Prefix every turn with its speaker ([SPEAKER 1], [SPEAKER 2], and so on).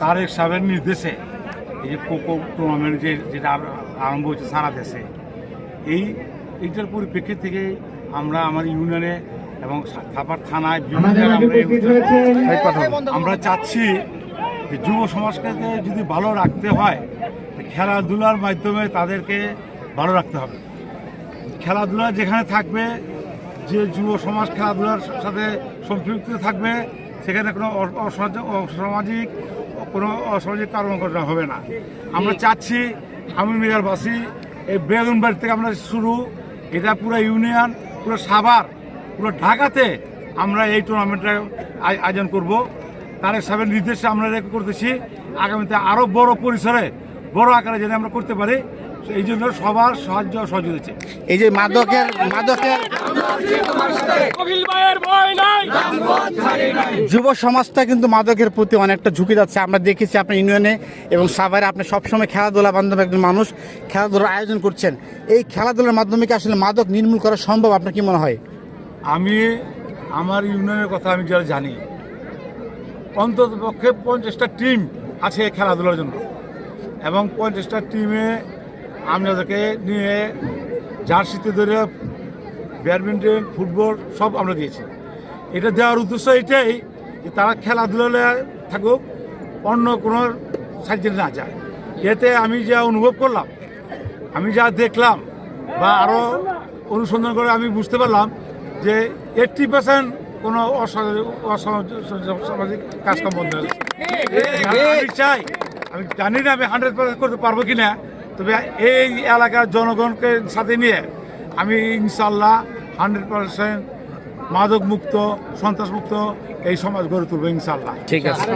[SPEAKER 1] তারেক সাহেবের নির্দেশে এই যে কোকো টুর্নামেন্ট যে যেটা আরম্ভ হয়েছে সারা দেশে এই এইটার পরিপ্রেক্ষিত থেকে আমরা আমার ইউনিয়নে এবং থাপার থানায় আমরা চাচ্ছি যে যুব সমাজকে যদি ভালো রাখতে হয় খেলাধুলার মাধ্যমে তাদেরকে ভালো রাখতে হবে। খেলাধুলা যেখানে থাকবে যে যুব সমাজ খেলাধুলার সাথে সম্পৃক্ত থাকবে সেখানে কোনো অসামাজিক কোনো অসামাজিক ঘটনা হবে না। আমরা চাচ্ছি আমি মিরারবাসী এই বেগুনবাড়ি থেকে আমরা শুরু, এটা পুরো ইউনিয়ন, পুরো সাভার, পুরো ঢাকাতে আমরা এই টুর্নামেন্টটা আয়- আয়োজন করব। তারেক সাহেবের নির্দেশে আমরা করতেছি। আগামীতে আরও বড় পরিসরে, বড় আকারে যেন আমরা করতে পারি। এই জন্য সবার সাহায্য সহযোগিতা চাই।
[SPEAKER 2] এই যে মাদকের মাদকের যুব সমাজটা কিন্তু মাদকের প্রতি অনেকটা ঝুঁকে যাচ্ছে। আমরা দেখেছি আপনার ইউনিয়নে এবং সাভারে আপনি সবসময় খেলাধুলা বান্ধব একজন মানুষ খেলাধুলার আয়োজন করছেন। এই খেলাধুলার মাধ্যমে কি আসলে মাদক নির্মূল করা সম্ভব? আপনার কি মনে হয়?
[SPEAKER 1] আমি আমার ইউনিয়নের কথা আমি যারা জানি অন্তত পক্ষে পঞ্চাশটা টিম আছে এই খেলাধুলার জন্য। এবং পঞ্চাশটা টিমে আমি ওদেরকে নিয়ে জার্সিতে ধরে ব্যাডমিন্টন, ফুটবল সব আমরা দিয়েছি। এটা দেওয়ার উদ্দেশ্য এটাই যে তারা খেলাধুলা থাকুক, অন্য কোনো সাইডে না যায়। এতে আমি যা অনুভব করলাম, আমি যা দেখলাম বা আরও অনুসন্ধান করে আমি বুঝতে পারলাম যে এইটটি পার্সেন্ট কোনো অসা- অসামাজিক সামাজিক কাজকর্ম বন্ধ। আমি চাই, আমি জানি না আমি হান্ড্রেড পার্সেন্ট করতে পারব কি না তবে এই এলাকার জনগণকে সাথে নিয়ে আমি ইনশাল্লাহ হান্ড্রেড পার্সেন্ট মাদক মুক্ত সন্ত্রাস মুক্ত এই সমাজ গড়ে তুলবো ইনশাল্লাহ
[SPEAKER 2] ঠিক আছে।